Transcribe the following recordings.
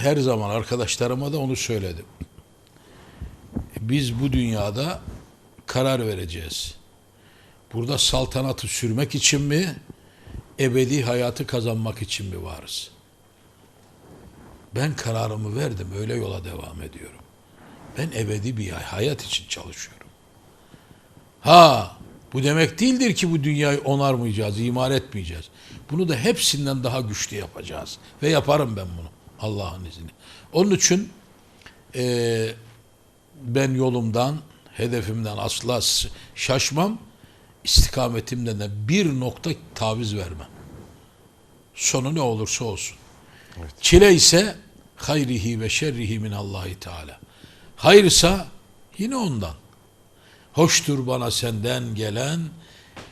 her zaman arkadaşlarıma da onu söyledim. Biz bu dünyada karar vereceğiz. Burada saltanatı sürmek için mi, ebedi hayatı kazanmak için mi varız? Ben kararımı verdim, öyle yola devam ediyorum. Ben ebedi bir hayat için çalışıyorum. Ha, bu demek değildir ki bu dünyayı onarmayacağız, imar etmeyeceğiz. Bunu da hepsinden daha güçlü yapacağız. Ve yaparım ben bunu Allah'ın izniyle. Onun için eee, ben yolumdan, hedefimden asla şaşmam. İstikametimden de bir nokta taviz vermem. Sonu ne olursa olsun. Çile ise hayrihi ve şerrihi min Allahi Teala. Hayırsa yine ondan. Hoştur bana senden gelen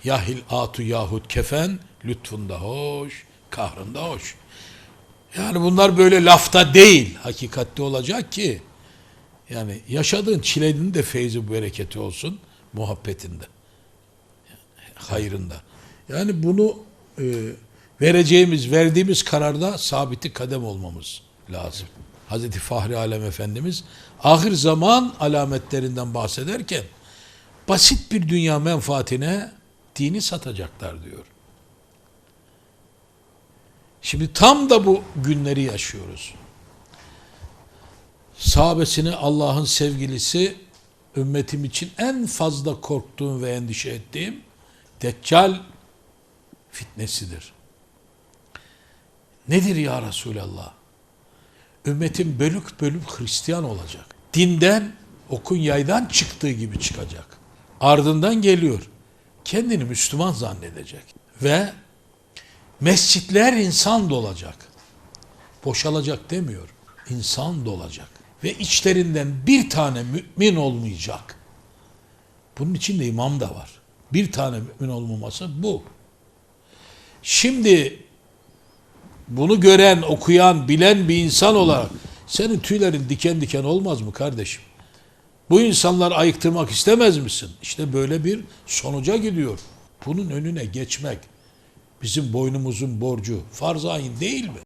yahil atu yahut kefen lütfunda hoş, kahrında hoş. Yani bunlar böyle lafta değil, hakikatte olacak ki yani yaşadığın çilenin de feyzi bereketi olsun muhabbetinde. Hayrında. Yani bunu e, vereceğimiz, verdiğimiz kararda sabiti kadem olmamız lazım. Hazreti Fahri Alem Efendimiz ahir zaman alametlerinden bahsederken basit bir dünya menfaatine dini satacaklar diyor. Şimdi tam da bu günleri yaşıyoruz. Sahabesini Allah'ın sevgilisi ümmetim için en fazla korktuğum ve endişe ettiğim Deccal fitnesidir. Nedir ya Resulallah? Ümmetin bölük bölük Hristiyan olacak. Dinden, okun yaydan çıktığı gibi çıkacak. Ardından geliyor. Kendini Müslüman zannedecek. Ve mescitler insan dolacak. Boşalacak demiyor. İnsan dolacak. Ve içlerinden bir tane mümin olmayacak. Bunun içinde imam da var. Bir tane mümin olmaması bu. Şimdi bunu gören, okuyan, bilen bir insan olarak senin tüylerin diken diken olmaz mı kardeşim? Bu insanlar ayıktırmak istemez misin? İşte böyle bir sonuca gidiyor. Bunun önüne geçmek bizim boynumuzun borcu. Farz-ı ayin değil mi?